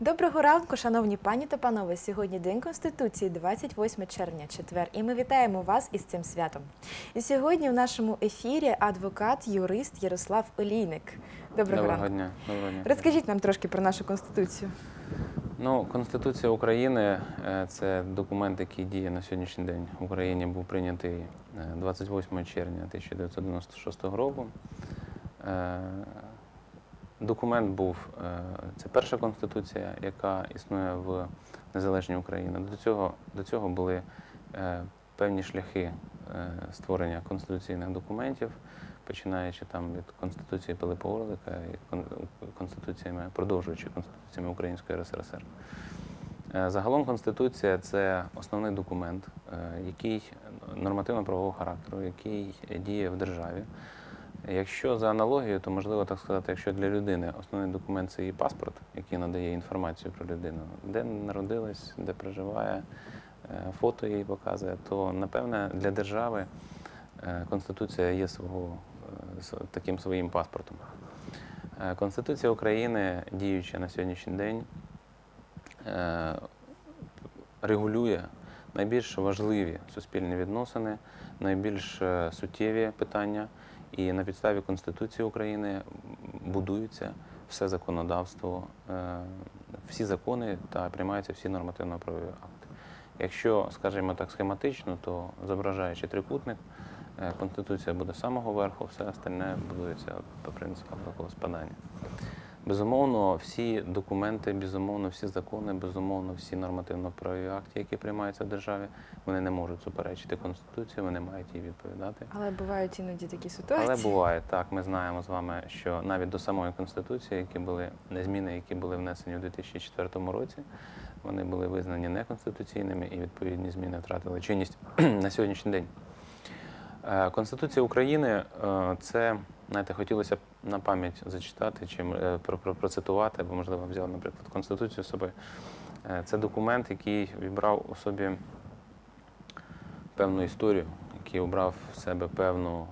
Доброго ранку, шановні пані та панове. Сьогодні День Конституції, 28 червня, четвер, і ми вітаємо вас із цим святом. І сьогодні в нашому ефірі адвокат, юрист Ярослав Олійник. Доброго, Доброго ранку. дня. Доброго дня. Розкажіть нам трошки про нашу конституцію. Ну, Конституція України е, це документ, який діє на сьогоднішній день в Україні. Був прийнятий е, 28 червня 1996 року. Документ був е, це перша конституція, яка існує в незалежній Україні. До цього, до цього були е, певні шляхи е, створення конституційних документів, починаючи там від Конституції Пилипа Орлика і конституціями, продовжуючи конституціями Української РСРСР. Е, Загалом Конституція це основний документ, який нормативно-правового характеру, який діє в державі. Якщо за аналогією, то можливо так сказати, якщо для людини основний документ це її паспорт, який надає інформацію про людину, де народилась, де проживає, е, фото її показує, то напевне для держави е, Конституція є свого, е, таким своїм паспортом. Конституція України, діюча на сьогоднішній день, регулює найбільш важливі суспільні відносини, найбільш суттєві питання. І на підставі Конституції України будується все законодавство, е, всі закони та приймаються всі нормативно-правові акти. Якщо, скажімо так, схематично, то зображаючи трикутник, е, Конституція буде самого верху, все остальне будується по принципу такого спадання. Безумовно, всі документи, безумовно, всі закони, безумовно, всі нормативно-правові акти, які приймаються в державі, вони не можуть суперечити Конституції, вони мають їй відповідати. Але бувають іноді такі ситуації. Але буває так. Ми знаємо з вами, що навіть до самої конституції, які були зміни, які були внесені у 2004 році, вони були визнані неконституційними і відповідні зміни втратили чинність на сьогоднішній день. Е, Конституція України е, це, знаєте, хотілося б на пам'ять зачитати чи е, про- про- процитувати, або, можливо, взяв, наприклад, Конституцію з собою. Е, Це документ, який вібрав у собі певну історію, який обрав в себе певну,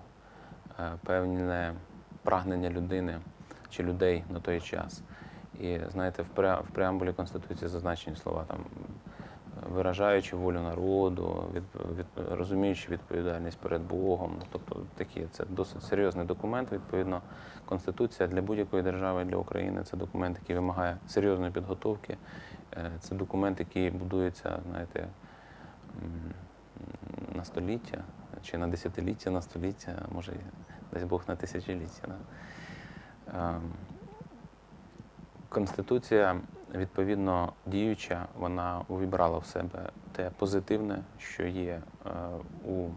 е, певне прагнення людини чи людей на той час. І знаєте, в преамбулі Конституції зазначені слова там. Виражаючи волю народу, від, від, розуміючи відповідальність перед Богом. Ну, Тобто такі це досить серйозний документ. Відповідно, Конституція для будь-якої держави, для України це документ, який вимагає серйозної підготовки. Е, Це документ, який будується, знаєте, на століття чи на десятиліття, на століття, може, і, дасть Бог на тисячоліття. Да? Ем, Конституція, відповідно, діюча, вона увібрала в себе те позитивне, що є е, у,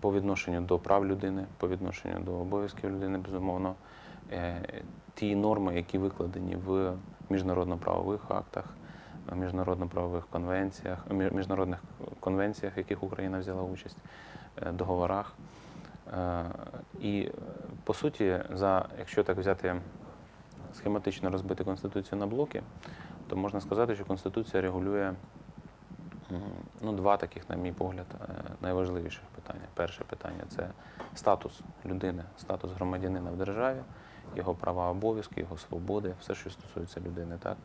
по відношенню до прав людини, по відношенню до обов'язків людини, безумовно, Е, ті норми, які викладені в міжнародно-правових актах, міжнародно-правових конвенціях, мі- міжнародних конвенціях, в яких Україна взяла участь, е, договорах. І по суті, за, якщо так взяти схематично розбити Конституцію на блоки, то можна сказати, що Конституція регулює ну, два таких, на мій погляд, е, найважливіших питання. Перше питання це статус людини, статус громадянина в державі, його права, обов'язки, його свободи, все, що стосується людини. Так?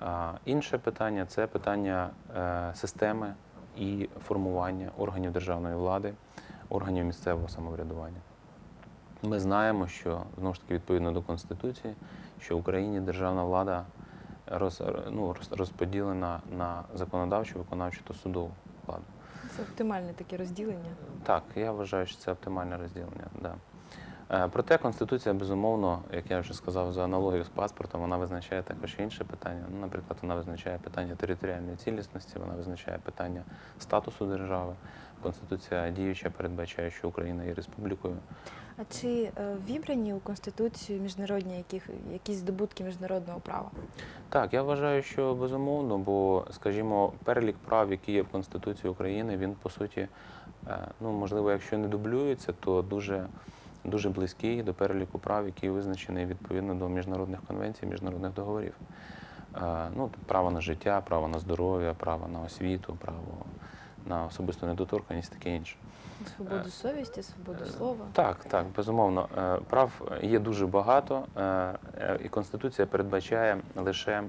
А інше питання це питання е, системи і формування органів державної влади, органів місцевого самоврядування. Ми знаємо, що знову ж таки відповідно до Конституції, що в Україні державна влада роз, ну, розподілена на законодавчу, виконавчу та судову владу. Це оптимальне таке розділення. Так, я вважаю, що це оптимальне розділення. Да. Е, Проте Конституція, безумовно, як я вже сказав, за аналогію з паспортом, вона визначає також інше питання. Ну, наприклад, вона визначає питання територіальної цілісності, вона визначає питання статусу держави. Конституція діюча передбачає, що Україна є республікою. А чи е, вібрані у Конституцію міжнародні яких, якісь здобутки міжнародного права? Так, я вважаю, що безумовно, бо, скажімо, перелік прав, які є в Конституції України, він по суті, е, ну можливо, якщо не дублюється, то дуже, дуже близький до переліку прав, який визначений відповідно до міжнародних конвенцій, міжнародних договорів. Е, Ну, право на життя, право на здоров'я, право на освіту, право на особисту недоторканність, таке інше. Свободу совісті, свободу слова. Так, так, безумовно. Е, Прав є дуже багато, е, е, і Конституція передбачає лише, е,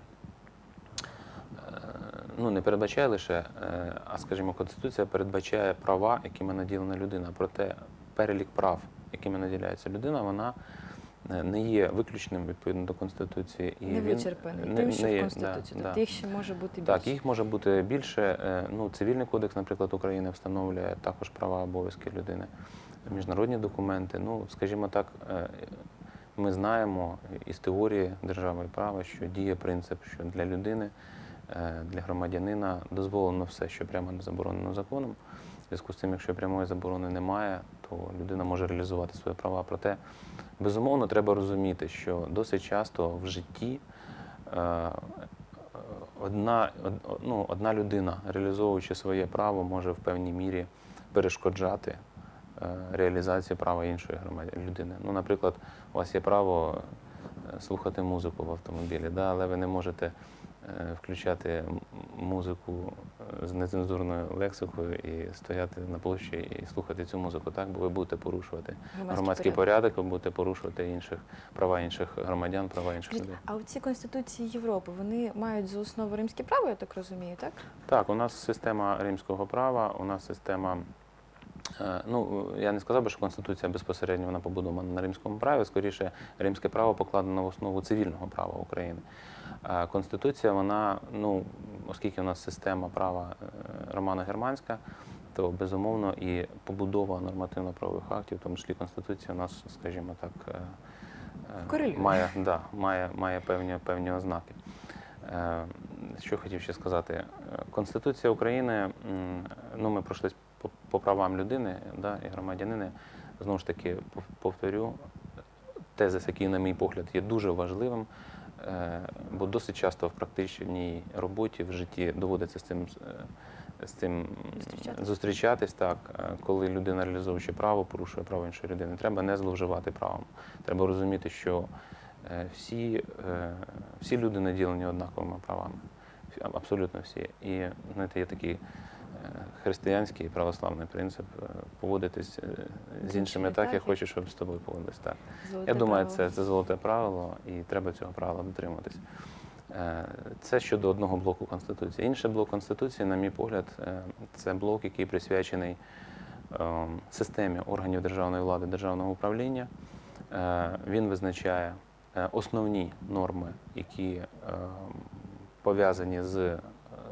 ну не передбачає лише, е, а скажімо, Конституція передбачає права, якими наділена людина. Проте перелік прав, якими наділяється людина, вона е, не є виключним відповідно до Конституції. не він вичерпаний, не- тим, не що в Конституції. да, тобто да. їх ще може бути більше. Так, їх може бути більше. Е, Ну, цивільний кодекс, наприклад, України встановлює також права обов'язки людини, міжнародні документи. Ну, скажімо так, е, ми знаємо із теорії держави і права, що діє принцип, що для людини, для громадянина дозволено все, що прямо не заборонено законом. Зв'язку з цим, якщо прямої заборони немає, то людина може реалізувати свої права. Проте, безумовно, треба розуміти, що досить часто в житті е, одна, ну, одна людина, реалізовуючи своє право, може в певній мірі перешкоджати е, реалізації права іншої людини. Ну, наприклад, у вас є право е, слухати музику в автомобілі, да, але ви не можете включати музику е, з нецензурною лексикою і стояти на площі і слухати цю музику, так, бо ви будете порушувати громадський порядок, ви будете порушувати інших права інших громадян, права інших Скажіть, людей. А ці конституції Європи вони мають за основу римське право, я так розумію, так? Так, у нас система римського права, у нас система. е, Ну, я не сказав би, що Конституція безпосередньо вона побудована на римському праві, скоріше, римське право покладено в основу цивільного права України. Конституція, вона, ну, оскільки у нас система права е, романо-германська, то безумовно і побудова нормативно-правових актів, в тому числі Конституція, у нас, скажімо так, е, е, Корелює. має, да, має, має певні, певні ознаки. Що хотів ще сказати? Конституція України, ну ми пройшлись по, по правам людини да, і громадянини. Знову ж таки, повторю, тезис, який, на мій погляд, є дуже важливим, бо досить часто в практичній роботі в житті доводиться з цим. е, З цим Зустрічатись. зустрічатись так, е, коли людина реалізуючи право, порушує право іншої людини. Треба не зловживати правом. Треба розуміти, що е, всі, е, всі люди наділені однаковими правами. Абсолютно всі. І знаєте, є такий християнський православний принцип е, поводитись е, з іншими так, так, як і- хочеш, щоб з тобою поводились так. Золоте Я думаю, це, це золоте правило, і треба цього правила дотримуватись. Е, Це щодо одного блоку Конституції. Інший блок Конституції, на мій погляд, це блок, який присвячений е, системі органів державної влади, державного управління. Він визначає основні норми, які е, пов'язані з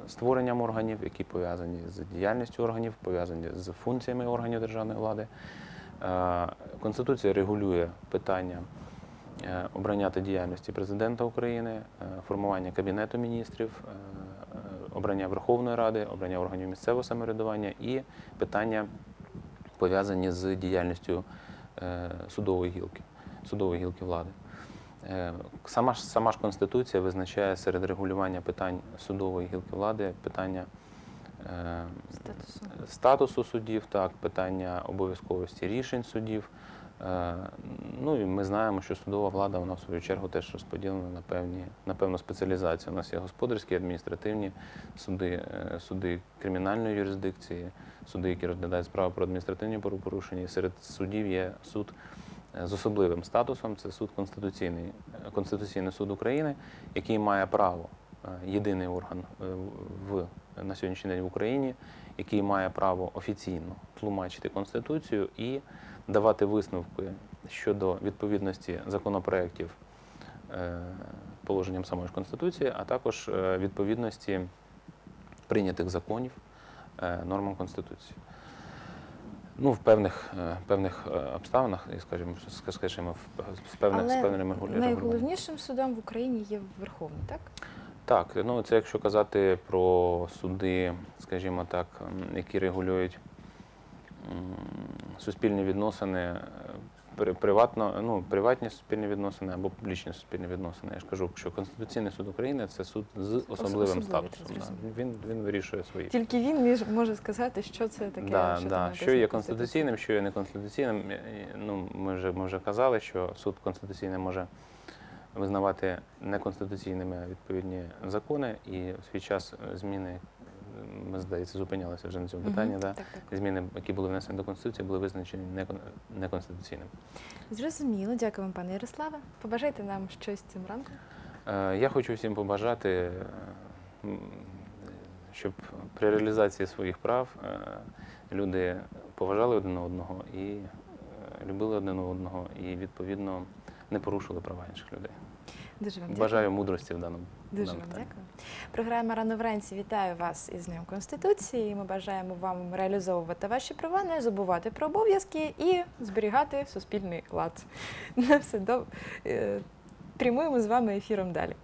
створенням органів, які пов'язані з діяльністю органів, пов'язані з функціями органів державної влади. Е, Конституція регулює питання е, обрання та діяльності президента України, е, формування кабінету міністрів, обрання Верховної Ради, обрання органів місцевого самоврядування і питання пов'язані з діяльністю судової гілки, судової гілки влади. Е, Сама ж сама ж Конституція визначає серед регулювання питань судової гілки влади питання е, Статусу. статусу суддів, так, питання обов'язковості рішень суддів. Е, Ну і ми знаємо, що судова влада вона в свою чергу теж розподілена на певні на певну спеціалізацію. У нас є господарські, адміністративні суди, е, суди кримінальної юрисдикції, суди, які розглядають справи про адміністративні правопорушення. Серед судів є суд з особливим статусом. Це суд Конституційний, Конституційний суд України, який має право, е, єдиний орган е, в на сьогоднішній день в Україні, який має право офіційно тлумачити Конституцію і давати висновки щодо відповідності законопроєктів е, положенням самої ж Конституції, а також відповідності прийнятих законів нормам Конституції. Ну, в певних, е, певних е, обставинах, і, скажімо, скажімо, з певних з певними найголовнішим судом в Україні є Верховний, так? Так, ну це якщо казати про суди, скажімо так, які регулюють суспільні відносини, е, приватно, ну, приватні суспільні відносини або публічні суспільні відносини. Я ж кажу, що Конституційний суд України це суд з особливим статусом. да. Він, він вирішує свої. Тільки він між, може сказати, що це таке. Да, що, да. Що є конституційним, що є неконституційним. е, е, Ну, ми вже, ми вже казали, що суд конституційний може визнавати неконституційними відповідні закони, і в свій час е, зміни ми, здається, зупинялися вже на цьому питанні. Да? Так, так. Зміни, які були внесені до Конституції, були визначені некон- неконституційними. Зрозуміло, дякую вам, пане Ярославе. Побажайте нам щось цим ранком. Е, Я хочу всім побажати, е, щоб при реалізації своїх прав е, люди поважали один одного і любили один одного, і відповідно не порушили права інших людей. Дуже вам дякую. Бажаю мудрості в даному. Дуже даному вам питанні. дякую. Програма Рано вранці вітаю вас із Днем Конституції. Ми бажаємо вам реалізовувати ваші права, не забувати про обов'язки і зберігати суспільний лад. На все добре. Прямуємо з вами ефіром далі.